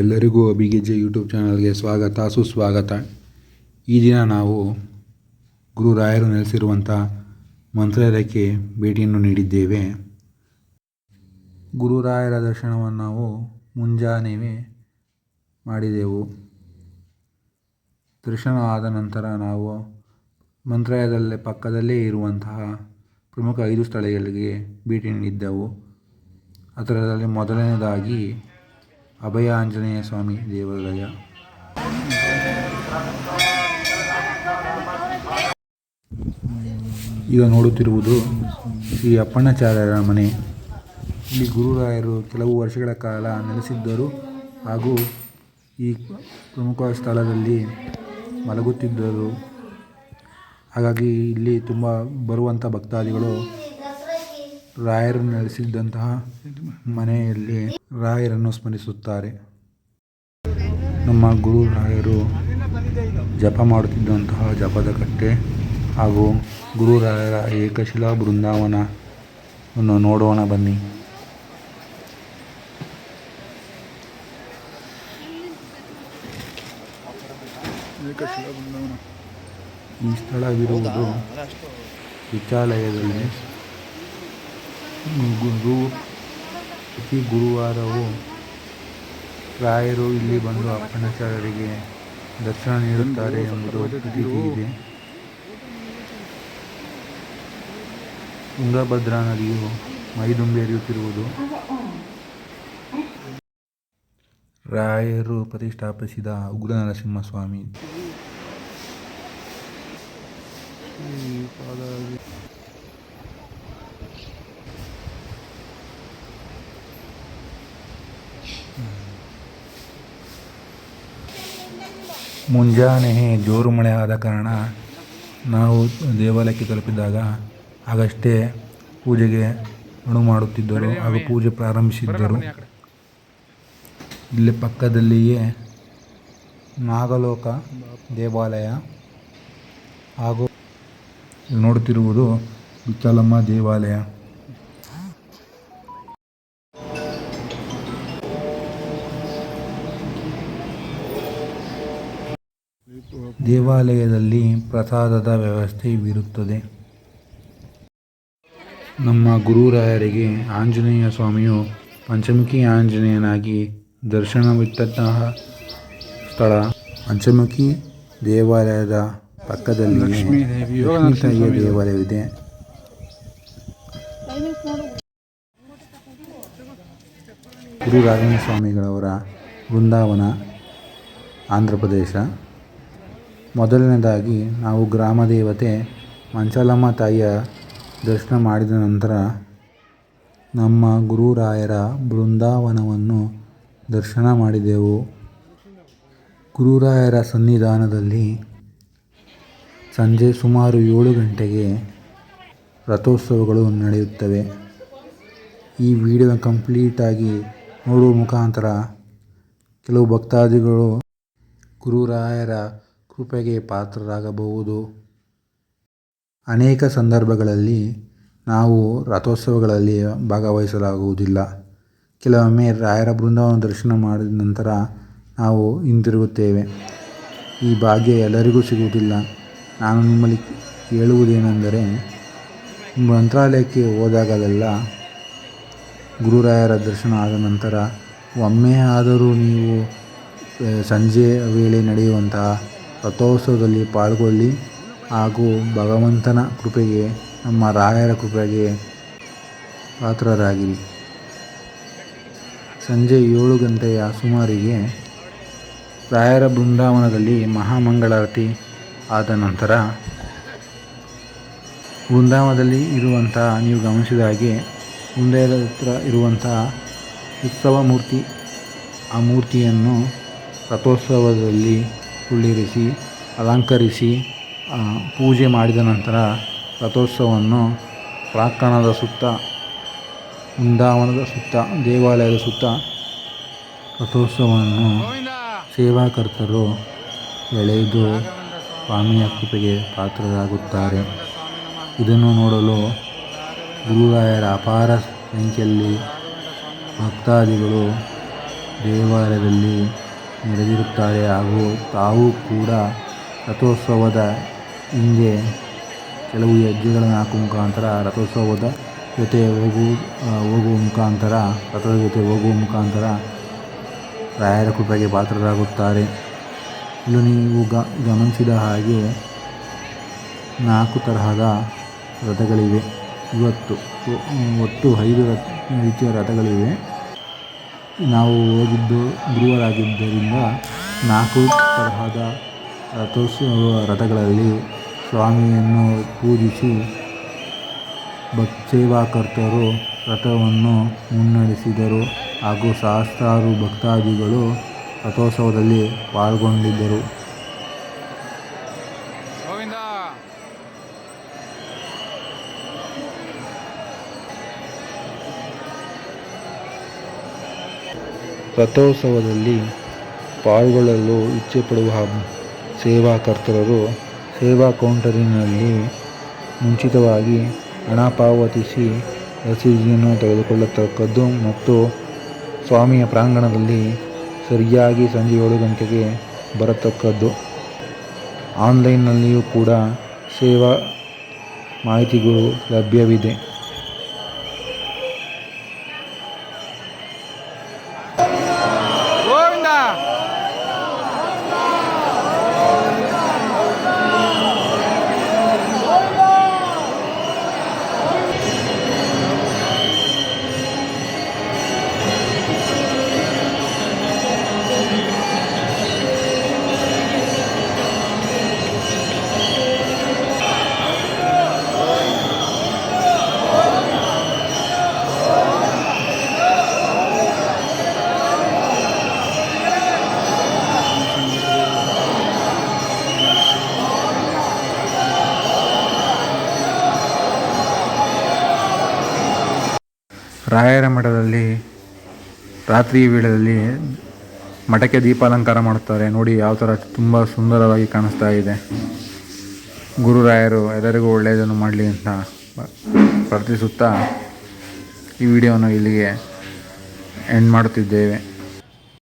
ಎಲ್ಲರಿಗೂ ಅಭಿಗೆಜ್ಜೆ ಯೂಟ್ಯೂಬ್ ಚಾನಲ್ಗೆ ಸ್ವಾಗತ, ಸುಸ್ವಾಗತ. ಈ ದಿನ ನಾವು ಗುರುರಾಯರು ನೆಲೆಸಿರುವಂಥ ಮಂತ್ರಾಲಯಕ್ಕೆ ಭೇಟಿಯನ್ನು ನೀಡಿದ್ದೇವೆ. ಗುರುರಾಯರ ದರ್ಶನವನ್ನು ನಾವು ಮುಂಜಾನೆಯೇ ಮಾಡಿದೆವು. ದರ್ಶನ ಆದ ನಂತರ ನಾವು ಮಂತ್ರಾಲಯದಲ್ಲೇ ಪಕ್ಕದಲ್ಲೇ ಇರುವಂತಹ ಪ್ರಮುಖ ಐದು ಸ್ಥಳಗಳಿಗೆ ಭೇಟಿ ನೀಡಿದ್ದೆವು. ಅದರಲ್ಲಿ ಮೊದಲನೇದಾಗಿ ಅಭಯ ಆಂಜನೇಯ ಸ್ವಾಮಿ ದೇವಾಲಯ. ಈಗ ನೋಡುತ್ತಿರುವುದು ಶ್ರೀ ಅಪ್ಪಣ್ಣಾಚಾರ್ಯರ ಮನೆ. ಇಲ್ಲಿ ಗುರುರಾಯರು ಕೆಲವು ವರ್ಷಗಳ ಕಾಲ ನೆಲೆಸಿದ್ದರು ಹಾಗೂ ಈ ಪ್ರಮುಖ ಸ್ಥಳದಲ್ಲಿ ಮಲಗುತ್ತಿದ್ದರು. ಹಾಗಾಗಿ ಇಲ್ಲಿ ತುಂಬ ಬರುವಂಥ ಭಕ್ತಾದಿಗಳು ರಾಯರು ನೆಲೆಸಿದ್ದಂತಹ ಮನೆಯಲ್ಲಿ ರಾಯರನ್ನು ಸ್ಮರಿಸುತ್ತಾರೆ. ನಮ್ಮ ಗುರು ರಾಯರು ಜಪ ಮಾಡುತ್ತಿದ್ದಂತಹ ಜಪದ ಕಟ್ಟೆ ಹಾಗೂ ಗುರುರಾಯರ ಏಕಶಿಲಾ ಬೃಂದಾವನವನ್ನು ನೋಡೋಣ ಬನ್ನಿ. ಈ ಸ್ಥಳವಿರುವುದು ವಿಚಾಲಯದಲ್ಲಿ ಗುರು ಪ್ರತಿ ಗುರುವಾರವೂ ರಾಯರು ಇಲ್ಲಿ ಬಂದು ಅಪ್ಪಣಾಚಾರ್ಯರಿಗೆ ದರ್ಶನ ನೀಡುತ್ತಾರೆ ಎಂಬುದು ಪ್ರತೀತಿ ಇದೆ. ತುಂಗಭದ್ರಾ ನದಿಯು ಮೈದುಂಬಿ ಹರಿಯುತ್ತಿರುವುದು ರಾಯರು ಪ್ರತಿಷ್ಠಾಪಿಸಿದ ಉಗ್ರ ನರಸಿಂಹಸ್ವಾಮಿ ಮುಂಜಾನೆ ಜೋರು ಮಳೆ ಆದ ಕಾರಣ ನಾವು ದೇವಾಲಯಕ್ಕೆ ತಲುಪಿದಾಗ ಆಗಷ್ಟೇ ಪೂಜೆಗೆ ಅಣು ಮಾಡುತ್ತಿದ್ದರು ಹಾಗೂ ಪೂಜೆ ಪ್ರಾರಂಭಿಸಿದ್ದರು. ಇಲ್ಲಿ ಪಕ್ಕದಲ್ಲಿಯೇ ನಾಗಲೋಕ ದೇವಾಲಯ ಹಾಗೂ ನೋಡುತ್ತಿರುವುದು ವಿಠಲಮ್ಮ ದೇವಾಲಯ. ದೇವಾಲಯದಲ್ಲಿ ಪ್ರಸಾದದ ವ್ಯವಸ್ಥೆವಿರುತ್ತದೆ ನಮ್ಮ ಗುರುರಾಯರಿಗೆ ಆಂಜನೇಯ ಸ್ವಾಮಿಯು ಪಂಚಮುಖಿ ಆಂಜನೇಯನಾಗಿ ದರ್ಶನವಿಟ್ಟಂತಹ ಸ್ಥಳ. ಪಂಚಮುಖಿ ದೇವಾಲಯದ ಪಕ್ಕದಲ್ಲಿ ಲಕ್ಷ್ಮೀ ತಾಯಿಯ ದೇವಾಲಯವಿದೆ. ಗುರು ರಾಘವೇಂದ್ರ ಸ್ವಾಮಿಗಳವರ ಬೃಂದಾವನ ಆಂಧ್ರ ಪ್ರದೇಶ. ಮೊದಲನೇದಾಗಿ ನಾವು ಗ್ರಾಮ ದೇವತೆ ಮಂಚಾಲಮ್ಮ ತಾಯಿಯ ದರ್ಶನ ಮಾಡಿದ ನಂತರ ನಮ್ಮ ಗುರುರಾಯರ ಬೃಂದಾವನವನ್ನು ದರ್ಶನ ಮಾಡಿದೆವು. ಗುರುರಾಯರ ಸನ್ನಿಧಾನದಲ್ಲಿ ಸಂಜೆ ಸುಮಾರು ಏಳು ಗಂಟೆಗೆ ರಥೋತ್ಸವಗಳು ನಡೆಯುತ್ತವೆ. ಈ ವಿಡಿಯೋ ಕಂಪ್ಲೀಟಾಗಿ ನೋಡುವ ಮುಖಾಂತರ ಕೆಲವು ಭಕ್ತಾದಿಗಳು ಗುರುರಾಯರ ಕೃಪೆಗೆ ಪಾತ್ರರಾಗಬಹುದು. ಅನೇಕ ಸಂದರ್ಭಗಳಲ್ಲಿ ನಾವು ರಥೋತ್ಸವಗಳಲ್ಲಿ ಭಾಗವಹಿಸಲಾಗುವುದಿಲ್ಲ. ಕೆಲವೊಮ್ಮೆ ರಾಯರ ಬೃಂದಾವನ ದರ್ಶನ ಮಾಡಿದ ನಂತರ ನಾವು ಹಿಂತಿರುಗುತ್ತೇವೆ ಈ ಭಾಗ್ಯ ಎಲ್ಲರಿಗೂ ಸಿಗುವುದಿಲ್ಲ. ನಾನು ನಿಮ್ಮಲ್ಲಿ ಹೇಳುವುದೇನೆಂದರೆ ಮಂತ್ರಾಲಯಕ್ಕೆ ಹೋದಾಗಲೆಲ್ಲ ಗುರುರಾಯರ ದರ್ಶನ ಆದ ನಂತರ ಒಮ್ಮೆ ಆದರೂ ನೀವು ಸಂಜೆ ವೇಳೆ ನಡೆಯುವಂತಹ ರಥೋತ್ಸವದಲ್ಲಿ ಪಾಲ್ಗೊಳ್ಳಿ ಹಾಗೂ ಭಗವಂತನ ಕೃಪೆಗೆ, ನಮ್ಮ ರಾಯರ ಕೃಪೆಗೆ ಪಾತ್ರರಾಗಿರಿ. ಸಂಜೆ ಏಳು ಗಂಟೆಯ ಸುಮಾರಿಗೆ ರಾಯರ ಬೃಂದಾವನದಲ್ಲಿ ಮಹಾಮಂಗಳಾರತಿ ಆದ ನಂತರ ಬೃಂದಾವನದಲ್ಲಿ ಇರುವಂತಹ ನೀವು ಗಮನಿಸಿದ ಹಾಗೆ ಮುಂದೆ ಹತ್ರ ಇರುವಂತಹ ಉತ್ಸವ ಮೂರ್ತಿ, ಆ ಮೂರ್ತಿಯನ್ನು ರಥೋತ್ಸವದಲ್ಲಿ ಕುಳ್ಳಿರಿಸಿ ಅಲಂಕರಿಸಿ ಪೂಜೆ ಮಾಡಿದ ನಂತರ ರಥೋತ್ಸವವನ್ನು ಪ್ರಾಂಗಣದ ಸುತ್ತ, ವೃಂದಾವನದ ಸುತ್ತ, ದೇವಾಲಯದ ಸುತ್ತ ರಥೋತ್ಸವವನ್ನು ಸೇವಾಕರ್ತರು ಎಳೆದು ಸ್ವಾಮಿಯ ಕೃಪೆಗೆ ಪಾತ್ರರಾಗುತ್ತಾರೆ. ಇದನ್ನು ನೋಡಲು ಗುರುರಾಯರ ಅಪಾರ ಸಂಖ್ಯೆಯಲ್ಲಿ ಭಕ್ತಾದಿಗಳು ದೇವಾಲಯದಲ್ಲಿ ನೆರೆದಿರುತ್ತಾರೆ ಹಾಗೂ ತಾವು ಕೂಡ ರಥೋತ್ಸವದ ಹಿಂದೆ ಕೆಲವು ಹೆಜ್ಜೆಗಳನ್ನು ಹಾಕುವ ಮುಖಾಂತರ ರಥೋತ್ಸವದ ಜೊತೆ ಹೋಗು ಹೋಗುವ ಮುಖಾಂತರ, ರಥದ ಜೊತೆ ಹೋಗುವ ಮುಖಾಂತರ ರಾಯರ ಕೃಪೆಗೆ ಪಾತ್ರರಾಗುತ್ತಾರೆ. ಇಲ್ಲಿ ನೀವು ಗಮನಿಸಿದ ಹಾಗೆ ನಾಲ್ಕು ತರಹದ ರಥಗಳಿವೆ. ಇವತ್ತು ಒಟ್ಟು ಐದು ರಥ, ರೀತಿಯ ರಥಗಳಿವೆ. ನಾವು ಹೋಗಿದ್ದು ಗುರುವಾರ ಆಗಿದ್ದರಿಂದ ನಾಲ್ಕು ತರಹದ ರಥೋತ್ಸವ ರಥಗಳಲ್ಲಿ ಸ್ವಾಮಿಯನ್ನು ಪೂಜಿಸಿ ಭಕ್ ಸೇವಾಕರ್ತರು ರಥವನ್ನು ಮುನ್ನಡೆಸಿದರು ಹಾಗೂ ಸಹಸ್ರಾರು ಭಕ್ತಾದಿಗಳು ರಥೋತ್ಸವದಲ್ಲಿ ಪಾಲ್ಗೊಂಡಿದ್ದರು. ರಥೋತ್ಸವದಲ್ಲಿ ಪಾಲ್ಗೊಳ್ಳಲು ಇಚ್ಛೆಪಡುವ ಸೇವಾಕರ್ತರು ಸೇವಾ ಕೌಂಟರಿನಲ್ಲಿ ಮುಂಚಿತವಾಗಿ ಹಣ ಪಾವತಿಸಿ ರಸೀದಿಯನ್ನು ತೆಗೆದುಕೊಳ್ಳತಕ್ಕದ್ದು ಮತ್ತು ಸ್ವಾಮಿಯ ಪ್ರಾಂಗಣದಲ್ಲಿ ಸರಿಯಾಗಿ ಸಂಜೆ ಏಳು ಗಂಟೆಗೆ ಬರತಕ್ಕದ್ದು. ಆನ್ಲೈನ್ನಲ್ಲಿಯೂ ಕೂಡ ಸೇವಾ ಮಾಹಿತಿಗಳು ಲಭ್ಯವಿದೆ. ರಾಯರ ಮಠದಲ್ಲಿ ರಾತ್ರಿ ವೇಳೆಯಲ್ಲಿ ಮಠಕ್ಕೆ ದೀಪಾಲಂಕಾರ ಮಾಡುತ್ತಾರೆ. ನೋಡಿ, ಯಾವ ಥರ ತುಂಬ ಸುಂದರವಾಗಿ ಕಾಣಿಸ್ತಾ ಇದೆ. ಗುರುರಾಯರು ಎಲ್ಲರಿಗೂ ಒಳ್ಳೆಯದನ್ನು ಮಾಡಲಿ ಅಂತ ಪ್ರಾರ್ಥಿಸುತ್ತಾ ಈ ವಿಡಿಯೋವನ್ನು ಇಲ್ಲಿಗೆ ಎಂಡ್ ಮಾಡುತ್ತಿದ್ದೇವೆ.